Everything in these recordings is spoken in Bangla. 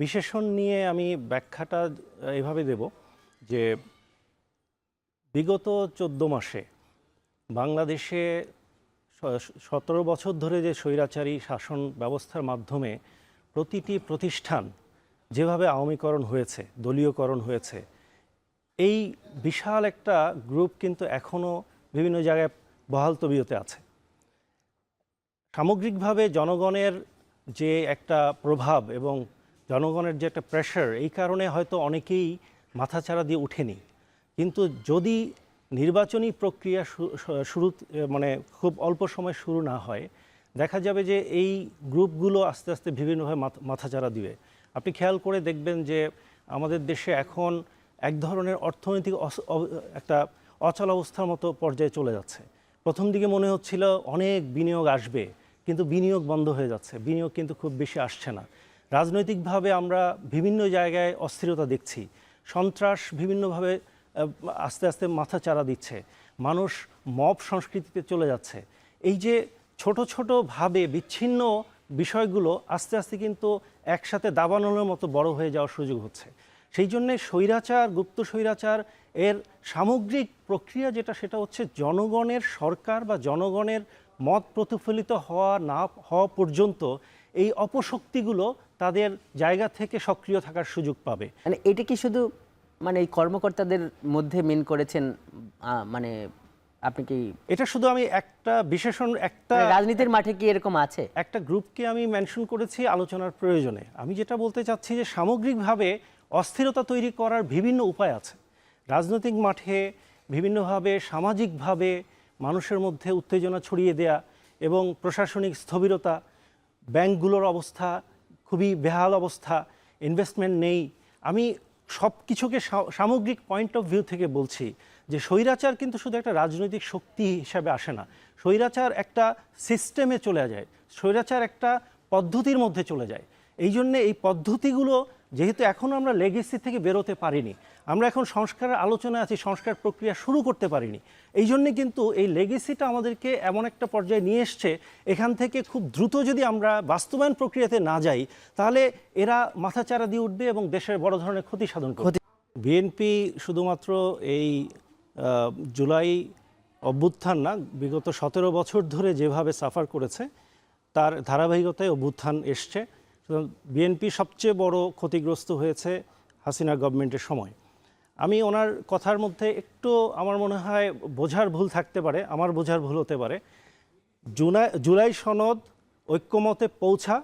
বিশেষণ নিয়ে আমি ব্যাখ্যাটা এভাবে দেব যে বিগত চোদ্দ মাসে বাংলাদেশে সতেরো বছর ধরে যে স্বৈরাচারী শাসন ব্যবস্থার মাধ্যমে প্রতিটি প্রতিষ্ঠান যেভাবে আওয়ামীকরণ হয়েছে, দলীয়করণ হয়েছে, এই বিশাল একটা গ্রুপ কিন্তু এখনও বিভিন্ন জায়গায় বহাল তবিয়তে আছে। সামগ্রিকভাবে জনগণের যে একটা প্রভাব এবং জনগণের যে একটা প্রেশার এই কারণে হয়তো অনেকেই মাথাচাড়া দিয়ে ওঠেনি কিন্তু যদি নির্বাচনী প্রক্রিয়া শুরু মানে খুব অল্প সময় শুরু না হয়, দেখা যাবে যে এই গ্রুপগুলো আস্তে আস্তে বিভিন্নভাবে মাথা- মাথাচাড়া দিবে। আপনি খেয়াল করে দেখবেন যে আমাদের দেশে এখন এক ধরনের অর্থনৈতিক একটা অচল অবস্থার মতো পর্যায়ে চলে যাচ্ছে। প্রথম দিকে মনে হচ্ছিল অনেক বিনিয়োগ আসবে, কিন্তু বিনিয়োগ বন্ধ হয়ে যাচ্ছে। বিনিয়োগ কিন্তু খুব বেশি আসছে না। রাজনৈতিকভাবে আমরা বিভিন্ন জায়গায় অস্থিরতা দেখছি। সন্ত্রাস বিভিন্নভাবে আস্তে আস্তে মাথা চারা দিচ্ছে। মানুষ মব সংস্কৃতিতে চলে যাচ্ছে। এই যে ছোট ছোট ভাবে বিচ্ছিন্ন বিষয়গুলো আস্তে আস্তে কিন্তু একসাথে দাবানলের মতো বড় হয়ে যাওয়ার সুযোগ হচ্ছে। সেই জন্যে স্বৈরাচার, গুপ্ত স্বৈরাচার এর সামগ্রিক প্রক্রিয়া যেটা, সেটা হচ্ছে জনগণের সরকার বা জনগণের মত প্রতিফলিত হওয়া না, হওয়া পর্যন্ত এই অপশক্তিগুলো তাদের জায়গা থেকে সক্রিয় থাকার সুযোগ পাবে। মানে এটা কি শুধু মানে এই কর্মকর্তাদের মধ্যে মিন করেছেন মানে আপনি কি এটা শুধু আমি একটা বিশেষণ একটা মানে রাজনীতির মাঠে কি এরকম আছে? একটা গ্রুপকে আমি মেনশন করেছি আলোচনার প্রয়োজনে। আমি যেটা বলতে চাচ্ছি যে সামগ্রিকভাবে অস্থিরতা তৈরি করার বিভিন্ন উপায় আছে। রাজনৈতিক মাঠে বিভিন্নভাবে সামাজিকভাবে মানুষের মধ্যে উত্তেজনা ছড়িয়ে দেয়া এবং প্রশাসনিক স্থবিরতা ব্যাংকগুলোর অবস্থা খুবই বেহাল অবস্থা ইনভেস্টমেন্ট নেই। আমি সব কিছুকে সামগ্রিক পয়েন্ট অফ ভিউ থেকে বলছি যে স্বৈরাচার কিন্তু শুধু একটা রাজনৈতিক শক্তি হিসাবে আসে না। স্বৈরাচার একটা সিস্টেমে চলে যায়, স্বৈরাচার একটা পদ্ধতির মধ্যে চলে যায়। এই জন্যে এই পদ্ধতিগুলো যেহেতু এখনও আমরা লেগেসি থেকে বেরোতে পারিনি আমরা এখন সংস্কারের আলোচনায় আছি সংস্কার প্রক্রিয়া শুরু করতে পারিনি। এই জন্যে কিন্তু এই লেগেসিটা আমাদেরকে এমন একটা পর্যায়ে নিয়ে এসছে এখান থেকে খুব দ্রুত যদি আমরা বাস্তবায়ন প্রক্রিয়াতে না যাই তাহলে এরা মাথাচাড়া দিয়ে উঠবে এবং দেশের বড় ধরনের ক্ষতি সাধন করবে। বিএনপি শুধুমাত্র এই জুলাই অভ্যুত্থান না বিগত সতেরো বছর ধরে যেভাবে সাফার করেছে তার ধারাবাহিকতায় অভ্যুত্থান এসছে। বিএনপি সবচেয়ে বড় ক্ষতিগ্রস্ত হয়েছে হাসিনা গভর্নমেন্টের সময়। আমি ওনার কথার মধ্যে একটু আমার মনে হয় বোঝার ভুল থাকতে পারে, আমার বোঝার ভুল হতে পারে। জুলাই জুলাই সনদ ঐক্যমতে পৌঁছা,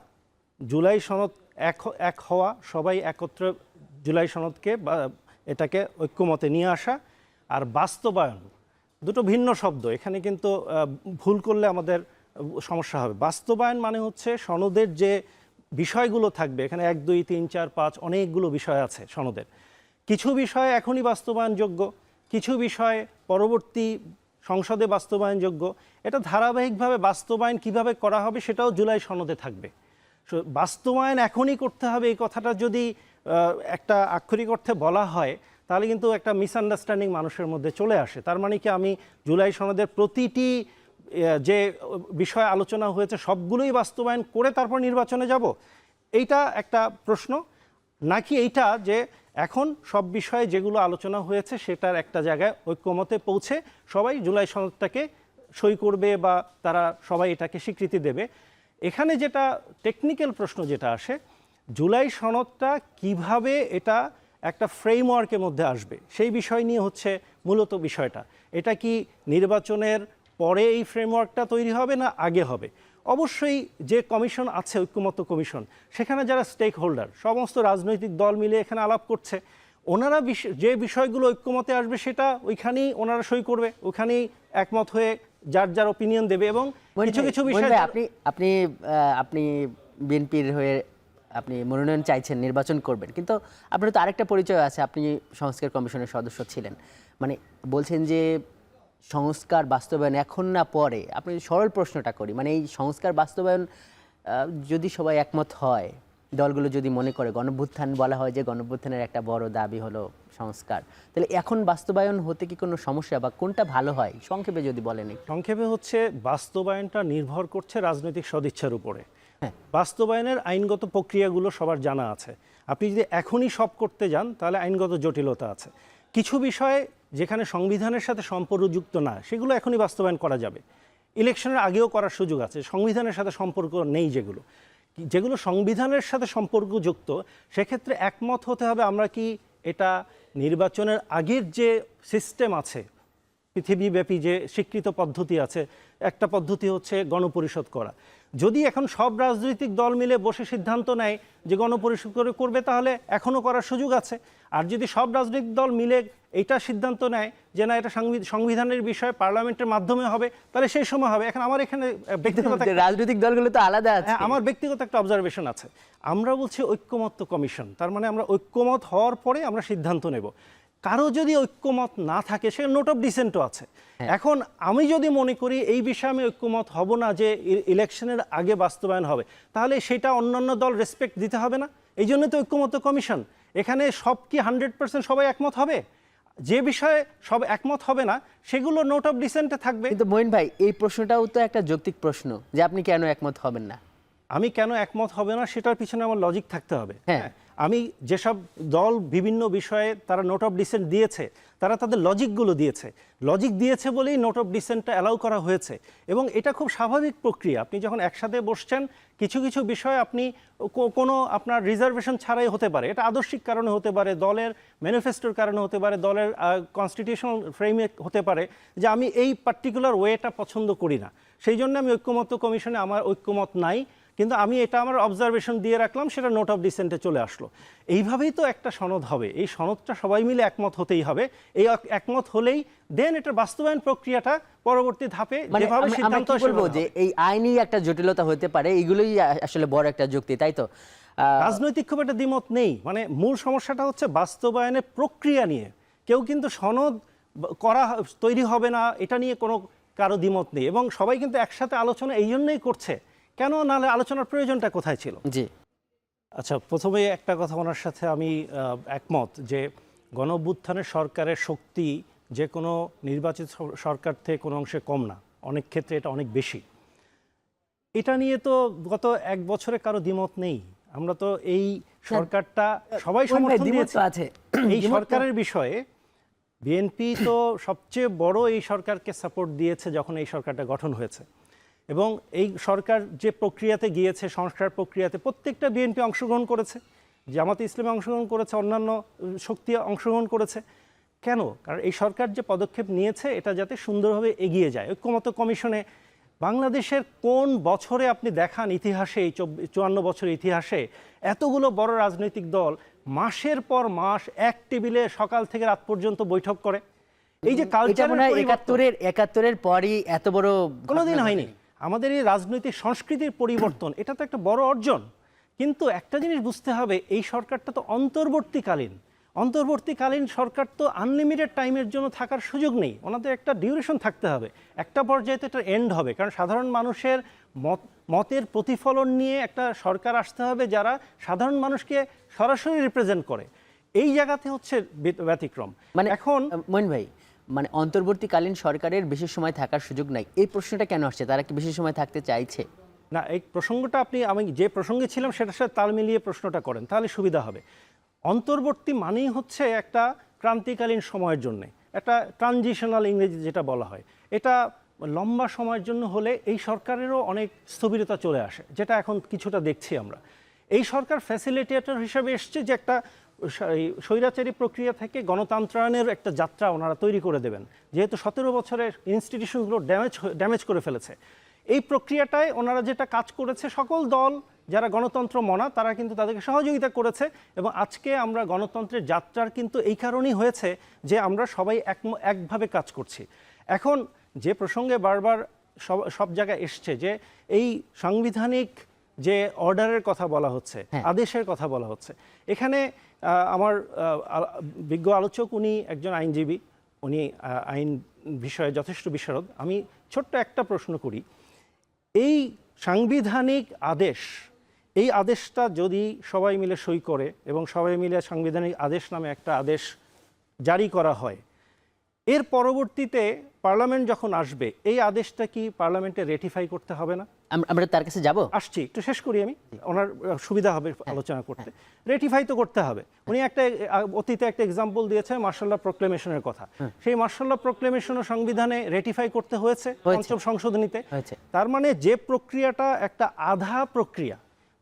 জুলাই সনদ এক এক হওয়া, সবাই একত্রে জুলাই সনদকে বা এটাকে ঐক্যমতে নিয়ে আসা আর বাস্তবায়ন, দুটো ভিন্ন শব্দ। এখানে কিন্তু ভুল করলে আমাদের সমস্যা হবে। বাস্তবায়ন মানে হচ্ছে সনদের যে বিষয়গুলো থাকবে, এখানে এক, দুই, তিন, চার, পাঁচ অনেকগুলো বিষয় আছে সনদের। কিছু বিষয় এখনই বাস্তবায়নযোগ্য, কিছু বিষয় পরবর্তী সংসদে বাস্তবায়নযোগ্য। এটা ধারাবাহিকভাবে বাস্তবায়ন কীভাবে করা হবে সেটাও জুলাই সনদে থাকবে। বাস্তবায়ন এখনই করতে হবে এই কথাটা যদি একটা আক্ষরিক অর্থে বলা হয়, তাহলে কিন্তু একটা মিসআন্ডারস্ট্যান্ডিং মানুষের মধ্যে চলে আসে। তার মানে কি আমি জুলাই সনদের প্রতিটি যে বিষয় আলোচনা হয়েছে সবগুলোই বাস্তবায়ন করে তারপর নির্বাচনে যাব? এইটা একটা প্রশ্ন। নাকি এইটা যে এখন সব বিষয়ে যেগুলো আলোচনা হয়েছে সেটার একটা জায়গায় ঐক্যমতে পৌঁছে সবাই জুলাই সনদটাকে সই করবে বা তারা সবাই এটাকে স্বীকৃতি দেবে। এখানে যেটা টেকনিক্যাল প্রশ্ন যেটা আসে, জুলাই সনদটা কীভাবে এটা একটা ফ্রেমওয়ার্কের মধ্যে আসবে? সেই বিষয় নিয়ে হচ্ছে মূলত বিষয়টা। এটা কি নির্বাচনের পরে এই ফ্রেমওয়ার্কটা তৈরি হবে না আগে হবে? অবশ্যই যে কমিশন আছে ঐক্যমত্য কমিশন সেখানে যারা স্টেক হোল্ডার সমস্ত রাজনৈতিক দল মিলে এখানে আলাপ করছে ওনারা যে বিষয়গুলো ঐক্যমতে আসবে সেটা ওইখানেই ওনারা সই করবে ওখানেই একমত হয়ে যার যার ওপিনিয়ন দেবে এবং কিছু কিছু বিষয় আপনি আপনি আপনি বিএনপির হয়ে আপনি মনোনয়ন চাইছেন নির্বাচন করবেন কিন্তু আপনার তো আরেকটা পরিচয় আছে আপনি সংস্কার কমিশনের সদস্য ছিলেন। মানে বলছেন যে সংস্কার বাস্তবায়ন এখন না পরে? আপনি সরল প্রশ্নটা করি। মানে এই সংস্কার বাস্তবায়ন যদি সবাই একমত হয় দলগুলো যদি মনে করে গণভ্যুত্থান বলা হয় যে গণভ্যুত্থানের একটা বড় দাবি হলো সংস্কার তাহলে এখন বাস্তবায়ন হতে কি কোনো সমস্যা বা কোনটা ভালো হয়? সংক্ষেপে যদি বলেন সংক্ষেপে হচ্ছে বাস্তবায়নটা নির্ভর করছে রাজনৈতিক সদিচ্ছার উপরে। বাস্তবায়নের আইনগত প্রক্রিয়াগুলো সবার জানা আছে। আপনি যদি এখনই সব করতে যান তাহলে আইনগত জটিলতা আছে। কিছু বিষয় যেখানে সংবিধানের সাথে সম্পর্কযুক্ত না, সেগুলো এখনই বাস্তবায়ন করা যাবে। ইলেকশনের আগেও করার সুযোগ আছে, সংবিধানের সাথে সম্পর্ক নেই যেগুলো। যেগুলো সংবিধানের সাথে সম্পর্কযুক্ত, সেক্ষেত্রে একমত হতে হবে আমরা কি এটা নির্বাচনের আগের যে সিস্টেম আছে পৃথিবীব্যাপী যে স্বীকৃত পদ্ধতি আছে একটা পদ্ধতি হচ্ছে গণপরিষদ করা। যদি এখন সব রাজনৈতিক দল মিলে বসে সিদ্ধান্ত নেয় যে গণপরিষদ করে করবে তাহলে এখনও করার সুযোগ আছে। আর যদি সব রাজনৈতিক দল মিলে এটা সিদ্ধান্ত নেয় যে না এটা সংবি- সংবিধানের বিষয় পার্লামেন্টের মাধ্যমে হবে তাহলে সেই সময় হবে। এখন আমার এখানে ব্যক্তিগত রাজনৈতিক দলগুলো তো আলাদা আছে। হ্যাঁ আমার ব্যক্তিগত একটা অবজারভেশন আছে। আমরা বলছি ঐক্যমত্য কমিশন তার মানে আমরা ঐক্যমত হওয়ার পরে আমরা সিদ্ধান্ত নেব। কারও যদি ঐক্যমত না থাকে সে নোট অফ ডিসেন্টও আছে। এখন আমি যদি মনে করি এই বিষয়ে আমি ঐক্যমত হব না যে ইলেকশনের আগে বাস্তবায়ন হবে তাহলে সেটা অন্যান্য দল রেসপেক্ট দিতে হবে না? এই জন্য তো ঐক্যমত্য কমিশন এখানে সব কি হান্ড্রেড পার্সেন্ট সবাই একমত হবে? যে বিষয়ে সব একমত হবে না সেগুলো নোট অফ ডিসেন্টে থাকবে। কিন্তু মঈন ভাই এই প্রশ্নটাও তো একটা যৌক্তিক প্রশ্ন যে আপনি কেন একমত হবেন না? আমি কেন একমত হবে না সেটার পিছনে আমার লজিক থাকতে হবে। হ্যাঁ। হ্যাঁ আমি যেসব দল বিভিন্ন বিষয়ে তারা নোট অফ ডিসেন্ট দিয়েছে তারা তাদের লজিকগুলো দিয়েছে। লজিক দিয়েছে বলেই নোট অফ ডিসেন্টটা অ্যালাউ করা হয়েছে। এবং এটা খুব স্বাভাবিক প্রক্রিয়া। আপনি যখন একসাথে বসছেন কিছু কিছু বিষয় আপনি কোনো আপনার রিজার্ভেশন ছাড়াই হতে পারে। এটা আদর্শিক কারণে হতে পারে দলের ম্যানিফেস্টোর কারণে হতে পারে দলের কনস্টিটিউশনাল ফ্রেমে হতে পারে যে আমি এই পার্টিকুলার ওয়েটা পছন্দ করি না। সেই জন্য আমি ঐক্যমত্য কমিশনে আমার ঐক্যমত নাই। কিন্তু আমি এটা আমার অবজারভেশন দিয়ে রাখলাম সেটা নোট অফ ডিসেন্টে চলে আসলো। এইভাবেই তো একটা সনদ হবে। এই সনদটা সবাই মিলে একমত হতেই হবে। এই একমত হলেই দেন এটার বাস্তবায়ন প্রক্রিয়াটা পরবর্তী ধাপে মানে যেভাবে সিদ্ধান্ত বলব যে এই আইনি একটা জটিলতা হতে পারে এগুলোই আসলে বড় একটা যুক্তি তাই তো? রাজনৈতিক খুব একটা দ্বিমত নেই। মানে মূল সমস্যাটা হচ্ছে বাস্তবায়নের প্রক্রিয়া নিয়ে। কেউ কিন্তু সনদ করা তৈরি হবে না এটা নিয়ে কোনো কারও দ্বিমত নেই। এবং সবাই কিন্তু একসাথে আলোচনা এই জন্যই করছে কেন নাহলে আলোচনার প্রয়োজনটা কোথায় ছিল? জি। আচ্ছা প্রথমে একটা কথা ওনার সাথে আমি একমত যে গণ সরকারের শক্তি যে কোনো নির্বাচিত সরকার থেকে কোনো অংশে কম না। অনেক ক্ষেত্রে এটা অনেক বেশি। এটা নিয়ে তো গত এক বছরে কারও দ্বিমত নেই। আমরা তো এই সরকারটা সবাই সমর্থন দিয়েছে। আছে। এই সরকারের বিষয়ে বিএনপি তো সবচেয়ে বড় এই সরকারকে সাপোর্ট দিয়েছে যখন এই সরকারটা গঠন হয়েছে। এবং এই সরকার যে প্রক্রিয়াতে গিয়েছে সংস্কার প্রক্রিয়াতে প্রত্যেকটা বিএনপি অংশগ্রহণ করেছে জামাতে ইসলামে অংশগ্রহণ করেছে অন্যান্য শক্তি অংশগ্রহণ করেছে। কেন? কারণ এই সরকার যে পদক্ষেপ নিয়েছে এটা যাতে সুন্দরভাবে এগিয়ে যায়। ঐক্যমত কমিশনে বাংলাদেশের কোন বছরে আপনি দেখান ইতিহাসে এই চুয়ান্ন বছরের ইতিহাসে এতগুলো বড় রাজনৈতিক দল মাসের পর মাস এক টেবিলে সকাল থেকে রাত পর্যন্ত বৈঠক করে। এই যে কালচার একাত্তরের একাত্তরের পরই এত বড় কোনোদিন হয়নি। আমাদের এই রাজনৈতিক সংস্কৃতির পরিবর্তন এটা তো একটা বড় অর্জন। কিন্তু একটা জিনিস বুঝতে হবে এই সরকারটা তো অন্তর্বর্তীকালীন। অন্তর্বর্তীকালীন সরকার তো আনলিমিটেড টাইমের জন্য থাকার সুযোগ নেই। ওনাদের একটা ডিউরেশন থাকতে হবে। একটা পর্যায়ে তো একটা এন্ড হবে। কারণ সাধারণ মানুষের মত মতের প্রতিফলন নিয়ে একটা সরকার আসতে হবে যারা সাধারণ মানুষকে সরাসরি রিপ্রেজেন্ট করে। এই জায়গাতে হচ্ছে ব্যত- ব্যতিক্রম। মানে এখন এখন মইন ভাই মানে অন্তর্বর্তীকালীন সরকারের বেশি সময় থাকার সুযোগ নাই। এই প্রশ্নটা কেন আসছে? তারা কি বেশি সময় থাকতে চাইছে? না, এই প্রসঙ্গটা আপনি, আমি যে প্রসঙ্গে ছিলাম সেটার সাথে তাল মিলিয়ে প্রশ্নটা করেন, তাহলে সুবিধা হবে। অন্তর্বর্তী মানেই হচ্ছে একটা ক্রান্তিকালীন সময়ের জন্য, একটা ট্রানজিশনাল ইংরেজি যেটা বলা হয়। এটা লম্বা সময়ের জন্য হলে এই সরকারেরও অনেক স্থবিরতা চলে আসে, যেটা এখন কিছুটা দেখছি আমরা। এই সরকার ফ্যাসিলিটেটর হিসেবে এসছে যে একটা স্বৈরাচারী প্রক্রিয়া থেকে গণতন্ত্রায়নের একটা যাত্রা ওনারা তৈরি করে দেবেন। যেহেতু সতেরো বছরের ইনস্টিটিউশনগুলো ড্যামেজ ড্যামেজ করে ফেলেছে। এই প্রক্রিয়াটায় ওনারা যেটা কাজ করেছে, সকল দল যারা গণতন্ত্র মনা, তারা কিন্তু তাদেরকে সহযোগিতা করেছে এবং আজকে আমরা গণতন্ত্রের যাত্রার কিন্তু এই কারণেই হয়েছে যে আমরা সবাই এক একভাবে কাজ করছি। এখন যে প্রসঙ্গে বারবার সব সব জায়গায় এসছে যে এই সাংবিধানিক যে অর্ডারের কথা বলা হচ্ছে হ্যাঁ। আদেশের কথা বলা হচ্ছে। এখানে আমার বিজ্ঞ আলোচক উনি একজন আইনজীবী উনি আইন বিষয়ে যথেষ্ট বিশারদ। আমি ছোট্ট একটা প্রশ্ন করি। এই সাংবিধানিক আদেশ এই আদেশটা যদি সবাই মিলে সই করে এবং সবাই মিলে সাংবিধানিক আদেশ নামে একটা আদেশ জারি করা হয় এর পরবর্তীতে পার্লামেন্ট যখন আসবে এই আদেশটা কি পার্লামেন্টে রেটিফাই করতে হবে না? আমরা তার কাছে যাব? আসছি একটু শেষ করি আমি। ওনার সুবিধা হবে আলোচনা করতে। রেটিফাই তো করতে হবে। উনি একটা অতীতে একটা এক্সাম্পল দিয়েছে মার্শাল্লাহ প্রোক্লেমেশনের কথা। সেই মার্শাল্লাহ প্রোক্লেমেশনও সংবিধানে রেটিফাই করতে হয়েছে পঞ্চম সংশোধনীতে। তার মানে যে প্রক্রিয়াটা একটা আধা প্রক্রিয়া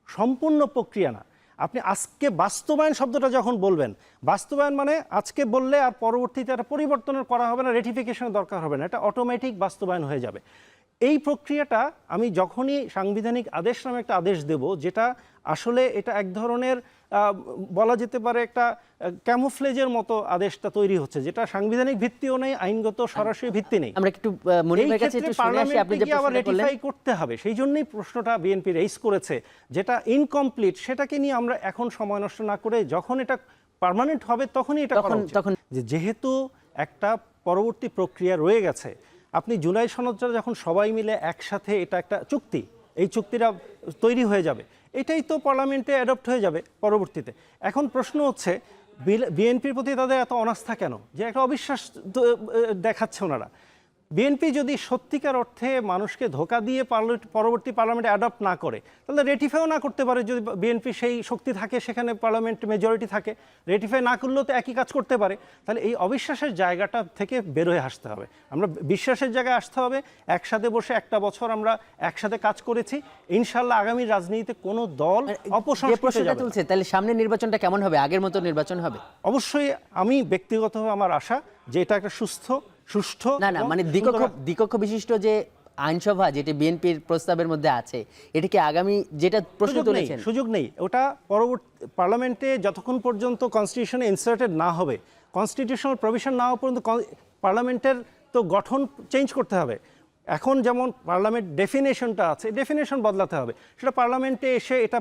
সম্পূর্ণ প্রক্রিয়া না। আপনি আজকে বাস্তবায়ন শব্দটা যখন বলবেন বাস্তবায়ন মানে আজকে বললে আর পরবর্তীতে একটা পরিবর্তনের করা হবে না রেটিফিকেশনের দরকার হবে না। এটা অটোমেটিক বাস্তবায়ন হয়ে যাবে। এই প্রক্রিয়াটা আমি যখনই সাংবিধানিক আদেশ নামে একটা আদেশ দেব যেটা আসলে এটা এক ধরনের বলা যেতে পারে একটা ক্যামোফ্লেজের মতো আদেশটা তৈরি হচ্ছে যেটা সাংবিধানিক ভিত্তিও নেই আইনগত সরাসরি ভিত্তি নেই আমরা একটু কাছে একটু শুনে আসি আপনি যে আবার রেটিফাই করতে হবে সেই জন্যই প্রশ্নটা বিএনপি রেইজ করেছে যেটা ইনকমপ্লিট সেটাকে নিয়ে আমরা এখন সময় নষ্ট না করে যখন এটা পার্মানেন্ট হবে তখনই এটা তখন-। তখন- যেহেতু একটা পরবর্তী প্রক্রিয়া রয়ে গেছে আপনি জুলাই সনদটা যখন সবাই মিলে একসাথে এটা একটা চুক্তি, এই চুক্তিটা তৈরি হয়ে যাবে। এটাই তো পার্লামেন্টে অ্যাডপ্ট হয়ে যাবে পরবর্তীতে। এখন প্রশ্ন হচ্ছে, বিএনপির প্রতি তাদের এত অনাস্থা কেন? যে একটা অবিশ্বাস দেখাচ্ছে ওনারা। বিএনপি যদি সত্যিকার অর্থে মানুষকে ধোকা দিয়ে পরবর্তী পার্লামেন্টে অ্যাডপ্ট না করে তাহলে রেটিফাইও না করতে পারে যদি বিএনপি সেই শক্তি থাকে সেখানে পার্লামেন্ট মেজরিটি থাকে। রেটিফাই না করলেও তো একই কাজ করতে পারে। তাহলে এই অবিশ্বাসের জায়গাটা থেকে বেরোয় আসতে হবে। আমরা বিশ্বাসের জায়গায় আসতে হবে। একসাথে বসে একটা বছর আমরা একসাথে কাজ করেছি। ইনশাল্লাহ আগামী রাজনীতিতে কোনো দল যে অপসংস্কৃত। তুলছে তাহলে সামনে নির্বাচনটা কেমন হবে? আগের মতো নির্বাচন হবে? অবশ্যই আমি ব্যক্তিগতভাবে আমার আশা যে এটা একটা সুস্থ সুষ্ঠু না না মানে দ্বিকক্ষ দ্বিকক্ষ বিশিষ্ট যে আইনসভা যেটি বিএনপির প্রস্তাবের মধ্যে আছে এটা কি আগামী যেটা প্রশ্ন তুলেছেন? সুযোগ নেই। ওটা পরবর্তী পার্লামেন্টে যতক্ষণ পর্যন্ত কনস্টিটিউশনে ইনসার্টেড না হবে কনস্টিটিউশনাল প্রভিশন না হওয়া পর্যন্ত পার্লামেন্টের তো গঠন চেঞ্জ করতে হবে। এখন যেমন পার্লামেন্ট ডেফিনেশনটা আছে ডেফিনেশন বদলাতে হবে। সেটা পার্লামেন্টে এসে এটা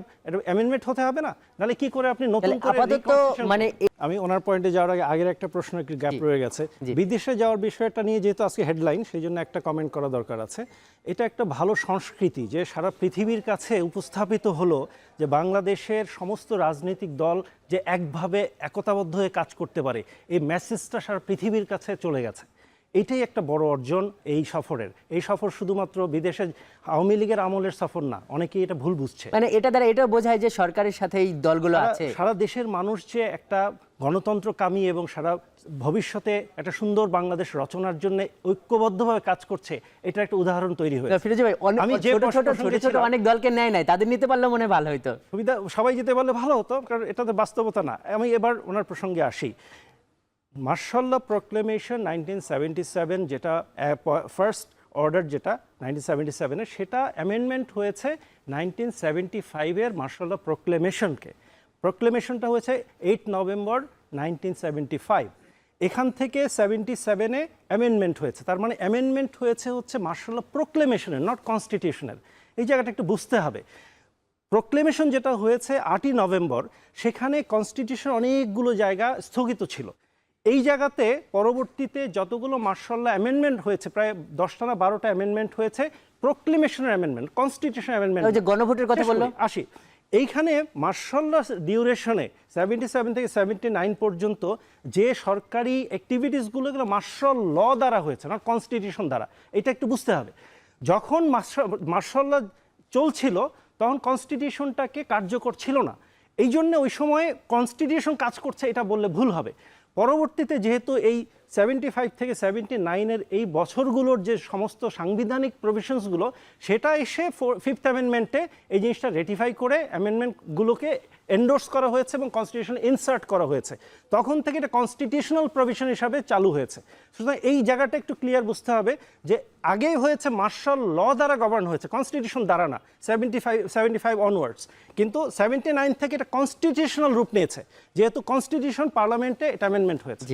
অ্যামেন্ডমেন্ট হতে হবে না? নাহলে কি করে আপনি নতুন আপাতত মানে আমি ওনার পয়েন্টে যাওয়ার আগে আগের একটা প্রশ্ন একটু গ্যাপ রয়ে গেছে। বিদেশে যাওয়ার বিষয়টা নিয়ে যেহেতু আজকে হেডলাইন সেই জন্য একটা কমেন্ট করা দরকার আছে। এটা একটা ভালো সংস্কৃতি যে সারা পৃথিবীর কাছে উপস্থাপিত হলো যে বাংলাদেশের সমস্ত রাজনৈতিক দল যে একভাবে একতাবদ্ধ হয়ে কাজ করতে পারে। এই মেসেজটা সারা পৃথিবীর কাছে চলে গেছে। এটাই একটা বড় অর্জন এই সফরের। এই সফর শুধুমাত্র বিদেশে আওয়ামী লীগের আমলের সফর না অনেকেই এটা ভুল বুঝছে। মানে এটা দ্বারা এটা বোঝায় যে সরকারের সাথে এই দলগুলো আছে। সারা দেশের মানুষ যে একটা গণতন্ত্র কামী এবং সারা ভবিষ্যতে একটা সুন্দর বাংলাদেশ রচনার জন্য ঐক্যবদ্ধভাবে কাজ করছে এটা একটা উদাহরণ তৈরি হয়েছে। ফিরোজ ভাই অনেক ছোট ছোট ছোট ছোট অনেক দলকে নেয় নাই তাদের নিতে পারলে মনে ভালো হতো সুবিধা সবাই যেতে পারলে ভালো হতো কারণ এটা তো বাস্তবতা না। আমি এবার ওনার প্রসঙ্গে আসি। Martial law proclamation nineteen seventy seven যেটা ফার্স্ট অর্ডার যেটা নাইনটিন সেভেন্টি সেভেনের সেটা অ্যামেন্ডমেন্ট হয়েছে নাইনটিন সেভেন্টি ফাইভের মার্শাল্লাহ প্রক্লেমেশনকে। প্রক্লেমেশনটা হয়েছে eight November nineteen seventy five. এখান থেকে সেভেন্টি সেভেনে অ্যামেন্ডমেন্ট হয়েছে, তার মানে অ্যামেন্ডমেন্ট হয়েছে হচ্ছে মার্শাল্লাহ প্রক্লেমেশনের নট কনস্টিটিউশনের এই জায়গাটা একটু বুঝতে হবে। প্রোক্লেমেশন যেটা হয়েছে আটই নভেম্বর, সেখানে কনস্টিটিউশন অনেকগুলো জায়গা স্থগিত ছিল। এই জায়গাতে পরবর্তীতে যতগুলো মার্শাল্লাহ অ্যামেন্ডমেন্ট হয়েছে প্রায় দশটা না বারোটা অ্যামেন্ডমেন্ট হয়েছে প্রোক্লেমেশনের অ্যামেন্ডমেন্ট কনস্টিটিউশন অ্যামেন্ডমেন্ট যে গণভোটের কথা বলল? আসি। এইখানে মার্শাল্লাহ ডিউরেশনে সেভেন্টি সেভেন থেকে সেভেন্টি নাইন পর্যন্ত যে সরকারি অ্যাক্টিভিটিসগুলো এগুলো মার্শাল ল দ্বারা হয়েছে না কনস্টিটিউশন দ্বারা। এটা একটু বুঝতে হবে। যখন মার্শাল্লাহ চলছিল তখন কনস্টিটিউশনটাকে কার্যকর ছিল না। এই জন্য ওই সময় কনস্টিটিউশন কাজ করছে এটা বললে ভুল হবে। পরবর্তীতে যেহেতু এই সেভেন্টি ফাইভ থেকে সেভেন্টি নাইনের এই বছরগুলোর যে সমস্ত সাংবিধানিক প্রভিশনসগুলো সেটা এসে ফিফথ অ্যামেন্ডমেন্টে এই জিনিসটা রেটিফাই করে অ্যামেন্ডমেন্টগুলোকে এন্ডোর্স করা হয়েছে এবং কনস্টিটিউশন ইনসার্ট করা হয়েছে। তখন থেকে এটা কনস্টিটিউশনাল প্রভিশন হিসাবে চালু হয়েছে। সুতরাং এই জায়গাটা একটু ক্লিয়ার বুঝতে হবে যে আগে হয়েছে মার্শাল ল দ্বারা গভর্ন হয়েছে কনস্টিটিউশন দ্বারা না seventy five seventy five onwards কিন্তু সেভেন্টি নাইন থেকে এটা কনস্টিটিউশনাল রূপ নিয়েছে। যেহেতু কনস্টিটিউশন পার্লামেন্টে এটা অ্যামেন্ডমেন্ট হয়েছে।